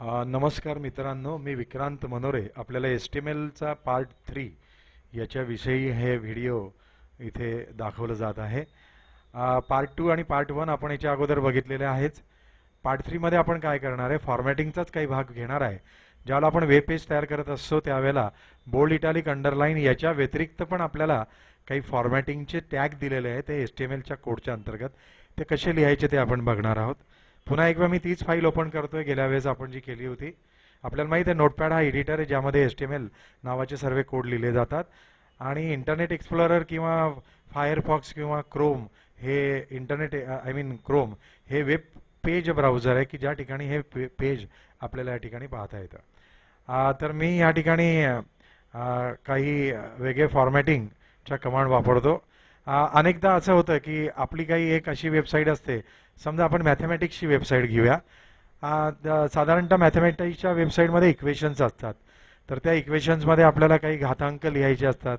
नमस्कार मित्रांनो मी विक्रांत मनोरे. आपल्याला एस टी एम एलचा पार्ट थ्री याच्याविषयी हे व्हिडिओ इथे दाखवलं जात आहे. पार्ट टू आणि पार्ट वन आपण याच्या अगोदर बघितलेले आहेच पार्ट थ्रीमध्ये आपण काय करणार आहे? फॉर्मॅटिंगचाच काही भाग घेणार आहे. ज्यावेळेला आपण वेब पेज तयार करत असतो त्यावेळेला बोल्ड इटालिक अंडरलाईन याच्या व्यतिरिक्त पण आपल्याला काही फॉर्मॅटिंगचे टॅग दिलेले आहेत ते एस टी एम एलच्या कोडच्या अंतर्गत. ते कसे लिहायचे ते आपण बघणार आहोत. पुन्हा एकदा मी तीच फाईल ओपन करतोय. गेल्या वेळेस आपण जी केली होती आपल्याला माहिती आहे नोटपॅड हा एडिटर आहे ज्यामध्ये एस टी एम एल नावाचे सर्व कोड लिहिले जातात. आणि इंटरनेट एक्सप्लोरर किंवा फायरफॉक्स किंवा क्रोम हे इंटरनेट आय मीन क्रोम हे वेब पेज ब्राउझर आहे की ज्या ठिकाणी हे पे पेज आपल्याला या ठिकाणी पाहता येतं. तर मी या ठिकाणी काही वेगळे फॉर्मॅटिंगच्या कमांड वापरतो. अनेकदा असं होतं की आपली काही एक अशी वेबसाईट असते. समजा आपण मॅथमॅटिक्सची वेबसाईट घेऊया. साधारणतः मॅथमॅटिक्सच्या वेबसाईटमध्ये इक्वेशन्स असतात. तर त्या इक्वेशन्समध्ये आपल्याला काही घातांक लिहायचे असतात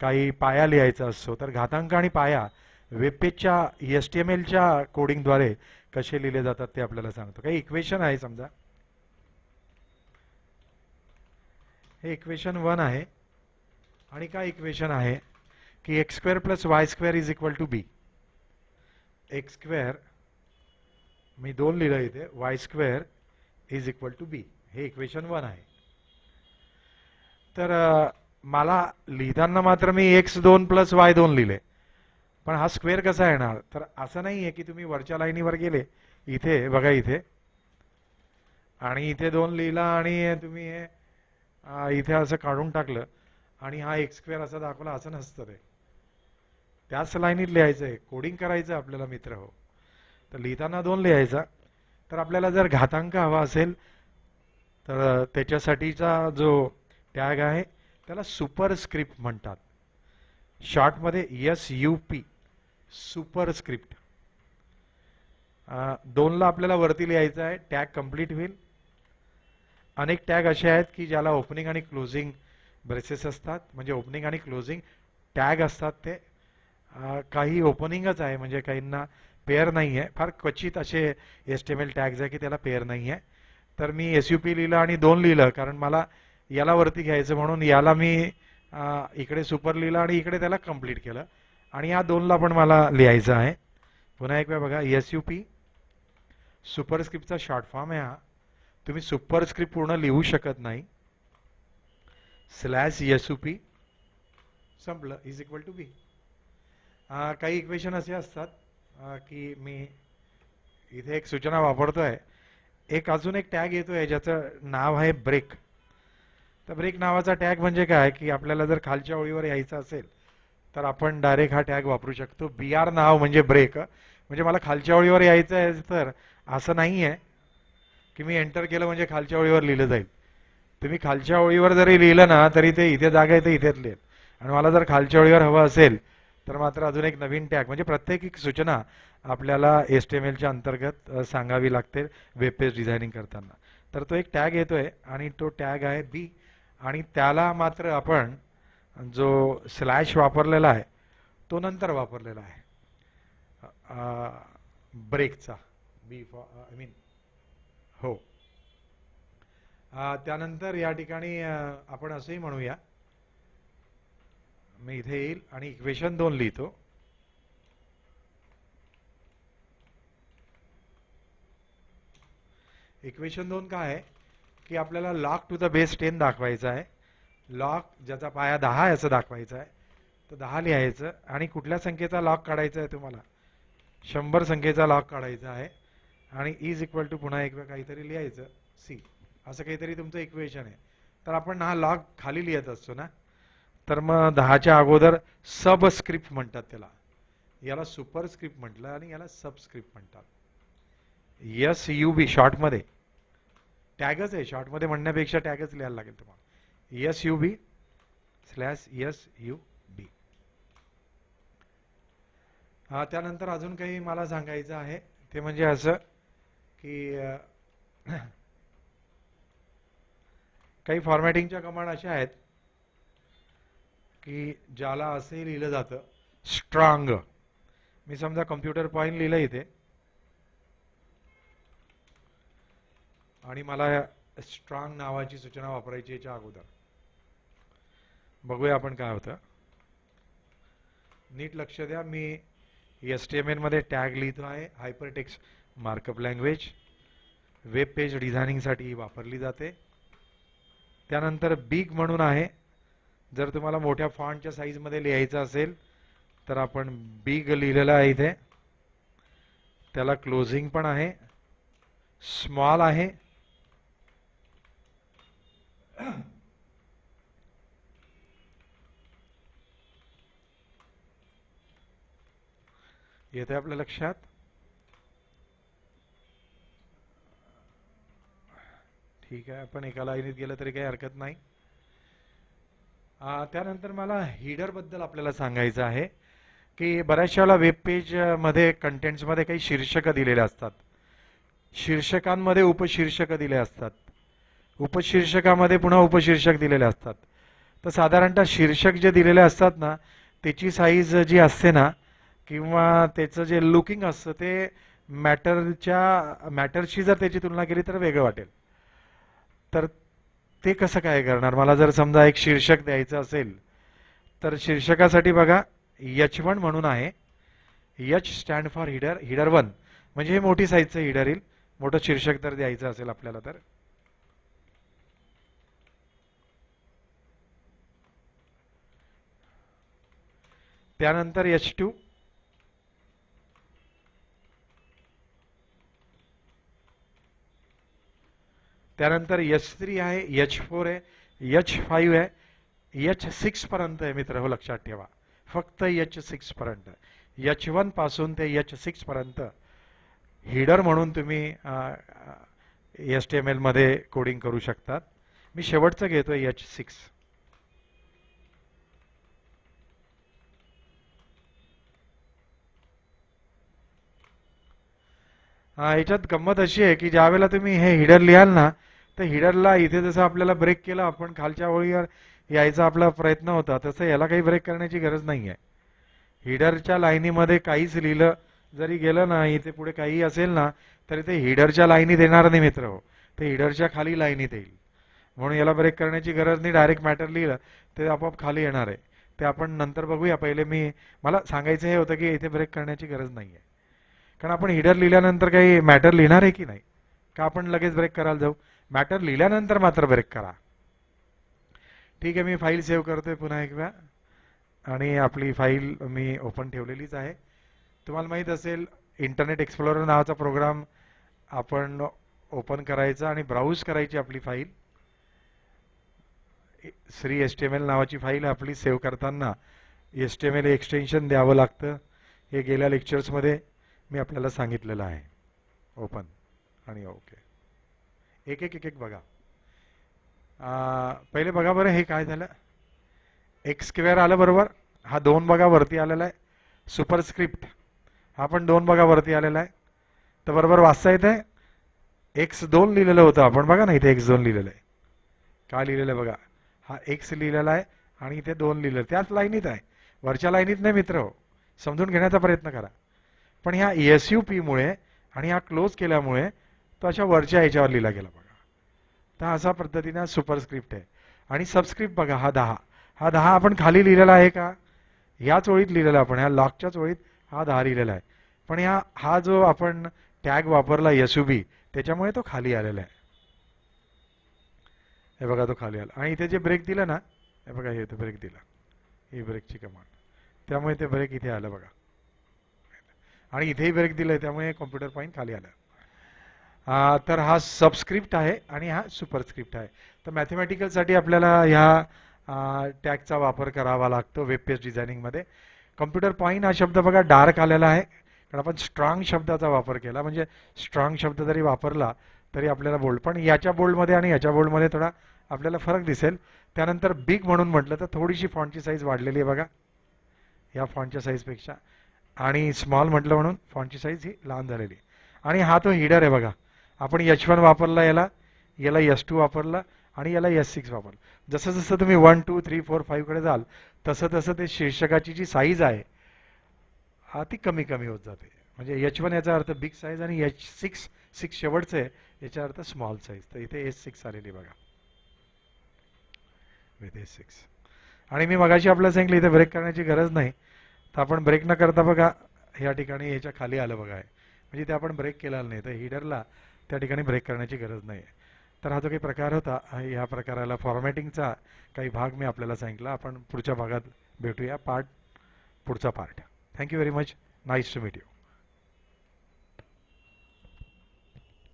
काही पाया लिहायचा असतो. तर घातांक आणि पाया वेबपेजच्या एस टी एम एलच्या कोडिंगद्वारे कसे लिहिले जातात ते आपल्याला सांगतो. काही इक्वेशन आहे समजा. हे इक्वेशन वन आहे. आणि काय इक्वेशन आहे? की X square plus Y square is equal to B X square मी दोन लिहिलं इथे Y square is equal to B हे इक्वेशन वन आहे. तर मला लिहिताना मात्र मी एक्स दोन प्लस वाय दोन लिहिले. पण हा स्क्वेअर कसा येणार? तर असं नाही आहे की तुम्ही वरच्या लाईनीवर गेले. इथे बघा इथे. आणि इथे दोन लिहिला आणि तुम्ही हे इथे असं काढून टाकलं. आणि हा एक्स स्क्वेअर असा दाखवला असं नसतं ते. त्याच लाईनीत लिहायचं आहे कोडिंग करायचं आहे आपल्याला मित्र हो. तर लिहिताना दोन लिहायचा. तर आपल्याला जर घातांक हवा असेल तर त्याच्यासाठीचा जो टॅग आहे त्याला सुपर स्क्रिप्ट म्हणतात. शॉर्टमध्ये S U P super script दोनला आपल्याला वरती लिहायचं आहे. टॅग कंप्लीट होईल. अनेक टॅग असे आहेत की ज्याला ओपनिंग आणि क्लोजिंग ब्रेसेस असतात. म्हणजे ओपनिंग आणि क्लोजिंग टॅग असतात ते. काही ओपनिंगच आहे म्हणजे काहींना पेअर नाही आहे फार क्वचित असे H T M L tags आहे की त्याला पेअर नाही आहे तर मी एस यू पी लिहिलं आणि दोन लिहिलं कारण मला याला वरती घ्यायचं म्हणून याला मी इकडे सुपर लिहिलं आणि इकडे त्याला कंप्लीट केलं. आणि या दोनला पण मला लिहायचं आहे. पुन्हा एक वेळ बघा एस यू पी सुपरस्क्रिप्टचा शॉर्ट फॉर्म आहे हा. तुम्ही सुपरस्क्रिप्ट पूर्ण लिहू शकत नाही. स्लॅश एस यू पी संपलं. इज इक्वल टू बी काही इक्वेशन असे असतात की मी इथे एक सूचना वापरतो आहे एक अजून एक टॅग येतो आहे ज्याचं नाव आहे ब्रेक तर ब्रेक नावाचा टॅग म्हणजे काय? की आपल्याला जर खालच्या ओळीवर यायचं असेल तर आपण डायरेक्ट हा टॅग वापरू शकतो. बी आर नाव म्हणजे ब्रेक म्हणजे मला खालच्या ओळीवर यायचं आहे तर असं नाही आहे की मी एंटर केलं म्हणजे खालच्या ओळीवर लिहिलं जाईल. तुम्ही खालच्या ओळीवर जरी लिहिलं ना तरी ते इथे जागा आहे ते इथेच लिहिल. आणि मला जर खालच्या ओळीवर हवं असेल तर मात्र अजून एक नवीन टॅग म्हणजे प्रत्येक एक सूचना आपल्याला एस टी एम एलच्या अंतर्गत सांगावी लागते वेब पेज डिझायनिंग करताना. तर तो एक टॅग येतोय आणि तो टॅग आहे बी. आणि त्याला मात्र आपण जो स्लॅश वापरलेला आहे तो नंतर वापरलेला आहे. ब्रेकचा. बी फॉर आय मीन हो. त्यानंतर या ठिकाणी आपण असंही म्हणूया मी इथे येईल आणि इक्वेशन दोन लिहितो. इक्वेशन दोन काय आहे? की आपल्याला log to the base ten दाखवायचं आहे. लॉक ज्याचा पाया दहा आहे असं दाखवायचं आहे. तर दहा लिहायचं आणि कुठल्या संख्येचा लॉक काढायचा आहे तुम्हाला? शंभर संख्येचा लॉक काढायचा आहे. आणि इज इक्वल टू पुन्हा एक वेळ काहीतरी लिहायचं. सी असं काहीतरी तुमचं इक्वेशन आहे. तर आपण हा लॉक खाली लिहित असतो ना? तर मग दहाच्या अगोदर सबस्क्रिप्ट म्हणतात त्याला. याला सुपरस्क्रिप्ट म्हटलं आणि याला सबस्क्रिप्ट म्हणतात. यस यू बी शॉर्टमध्ये. टॅगच आहे शॉर्टमध्ये म्हणण्यापेक्षा टॅगच लिहायला लागेल तुम्हाला. S U B slash S U B. हा त्यानंतर अजून काही मला सांगायचं आहे. ते म्हणजे असं की काही फॉर्मॅटिंगच्या कमांड अशा आहेत. की ज्याला असे लिहिलं जातं स्ट्रॉंग मी समजा कम्प्युटर पॉईंट लिहिलं इथे. आणि मला स्ट्रॉंग नावाची सूचना वापरायची याच्या अगोदर. बघूया आपण काय होतं. नीट लक्ष द्या मी एस टी एम एनमध्ये टॅग लिहितो आहे hypertext markup language web page डिझायनिंगसाठी वापरली जाते. त्यानंतर बिग म्हणून आहे जर तुम्हाला मोठ्या फॉन्टच्या साईजमध्ये लिहायचं असेल तर आपण बिग लिहिलेलं आहे इथे. त्याला क्लोजिंग पण आहे. स्मॉल आहे. येते आपल्या लक्षात? ठीक आहे आपण एका लाईनीत गेलं तरी काही हरकत नाही. त्यानंतर मला हिडरबद्दल आपल्याला सांगायचं आहे की बऱ्याचशा वेळेला वेब कंटेंट्समध्ये काही शीर्षकं दिलेले असतात. शीर्षकांमध्ये उपशीर्षकं दिले असतात. उपशीर्षकामध्ये पुन्हा उपशीर्षक दिलेले असतात. तर साधारणतः शीर्षक जे दिलेले असतात ना त्याची साईज जी असते ना किंवा त्याचं जे लुकिंग असतं ते मॅटरच्या मॅटरशी जर त्याची तुलना केली तर वेगळं वाटेल. तर ते कसं काय करणार? मला जर समजा एक शीर्षक द्यायचं असेल तर शीर्षकासाठी बघा यच वन म्हणून आहे. H stand for header header one. म्हणजे हे मोठी साईजचं हिडर येईल. मोठं शीर्षक जर द्यायचं असेल आपल्याला तर. त्यानंतर एच टू. त्यानंतर एच थ्री आहे एच फोर आहे एच फाईव्ह आहे एच सिक्स पर्यंत आहे मित्र हो लक्षात ठेवा. फक्त एच सिक्स पर्यंत. एच वनपासून ते एच सिक्स पर्यंत. हिडर म्हणून तुम्ही एस टी एम एलमध्ये कोडिंग करू शकतात. मी शेवटचं घेतोय एच सिक्स. ह्याच्यात गंमत अशी आहे की ज्यावेळेला तुम्ही हे हिडर लिहाल ना तर हिडरला इथे जसं आपल्याला ब्रेक केला आपण खालच्या ओळीवर यायचा आपला प्रयत्न होता तसं याला काही ब्रेक करण्याची गरज नाही आहे हिडरच्या लाईनीमध्ये काहीच लिहिलं जरी गेलं ना इथे पुढे काही असेल ना तरी ते हिडरच्या लाईनीत येणार नाही मित्र हो. ते हिडरच्या खाली लाईनीत येईल. म्हणून याला ब्रेक करण्याची गरज नाही डायरेक्ट मॅटर लिहिलं ते आपोआप खाली येणार आहे. ते आपण नंतर बघूया. पहिले मी मला सांगायचं हे होतं की इथे ब्रेक करण्याची गरज नाही आहे कारण आपण हिडर लिहिल्यानंतर काही मॅटर लिहिणार आहे की नाही? का आपण लगेच ब्रेक करायला जाऊ? मॅटर लिहिल्यानंतर मात्र ब्रेक करा. ठीक आहे मी फाईल सेव्ह करतोय पुन्हा एक वेळा आणि आपली फाईल मी ओपन ठेवलेलीच आहे. तुम्हाला माहीत असेल इंटरनेट एक्सप्लोरर नावाचा प्रोग्राम आपण ओपन करायचा आणि ब्राउज करायची आपली फाईल श्री एस टी एम एल नावाची फाईल आपली सेव्ह करताना H T M L extension द्यावं लागतं. हे गेल्या लेक्चर्समध्ये मी आपल्याला सांगितलेलं आहे. ओपन आणि ओके एक एक एक एक बघा. पहिले बघा बरं हे काय झालं? एक्स स्क्वेअर आलं बरोबर. हा दोन बघा वरती आलेला आहे. सुपरस्क्रिप्ट हा पण दोन बघा वरती आलेला आहे. तर बरोबर वाचता येते एक्स दोन लिहिलेलं होतं आपण. बघा ना इथे एक्स दोन लिहिलेलं आहे. काय लिहिलेलं आहे बघा? हा एक्स लिहिलेला आहे आणि इथे दोन लिहिलेलं त्याच लाईनीत आहे. वरच्या लाईनीत नाही मित्र हो. समजून घेण्याचा प्रयत्न करा. पण ह्या एस यू पीमुळे आणि हा क्लोज केल्यामुळे तो अशा वरच्या ह्याच्यावर लिहिला गेला बघा. तर अशा पद्धतीने सुपरस्क्रिप्ट आहे. आणि सबस्क्रिप्ट बघा हा दहा. हा दहा आपण खाली लिहिलेला आहे का? याच ओळीत लिहिलेला आपण ह्या लॉकच्याच ओळीत हा दहा लिहिलेला आहे. पण ह्या हा जो आपण टॅग वापरला एस यू बी त्याच्यामुळे तो खाली आलेला आहे. हे बघा तो खाली आला. आणि इथे जे ब्रेक दिलं ना हे बघा हे तो ब्रेक दिला. ही ब्रेकची कमांड त्यामुळे ते ब्रेक इथे आलं बघा. आणि इथेही ब्रेक दिलंय त्यामुळे कॉम्प्युटर पॉईंट खाली आलं. तर हा सबस्क्रिप्ट आहे आणि हा सुपरस्क्रिप्ट आहे. तर मॅथमॅटिकलसाठी आपल्याला ह्या टॅगचा वापर करावा लागतो वेब पेज डिझायनिंगमध्ये कम्प्युटर पॉईंट हा शब्द बघा डार्क आलेला आहे. कारण आपण स्ट्रॉंग शब्दाचा वापर केला. म्हणजे स्ट्रॉंग शब्द जरी वापरला तरी आपल्याला बोल्ड पण याच्या बोल्डमध्ये आणि याच्या बोल्डमध्ये थोडा आपल्याला फरक दिसेल. त्यानंतर बिग म्हणून म्हटलं तर थोडीशी फॉन्टची साईज वाढलेली आहे बघा. या फॉन्टच्या साईजपेक्षा आणि स्मॉल म्हटलं म्हणून फॉन्टची साईज ही लहान झालेली. आणि हा तो हिडर आहे बघा. आपण यच वन वापरला याला याला यस टू वापरला आणि याला यस सिक्स वापरला. जसं जसं तुम्ही वन टू थ्री फोर फाईव्हकडे जाल तसं तसं ते शीर्षकाची जी साईज आहे हा ती कमी कमी होत जाते. म्हणजे यच वन याचा अर्थ बिग साईज आणि यच सिक्स सिक्स शेवटचं आहे याचा अर्थ स्मॉल साईज तर इथे एस सिक्स आलेली बघा. विथ एस सिक्स आणि मी मगाशी आपल्याला सांगितलं इथे ब्रेक करण्याची गरज नाही. तर आपण ब्रेक न करता बघा या ठिकाणी ह्याच्या खाली आलं बघा म्हणजे ते आपण ब्रेक केलेला नाही तर हिडरला त्या ठिकाणी ब्रेक करण्याची गरज नाही. तर हा जो काही प्रकार होता ह्या प्रकाराला फॉर्मॅटिंगचा काही भाग मी आपल्याला सांगितला. आपण पुढच्या भागात भेटूया. पार्ट पुढचा part thank you very much nice to meet you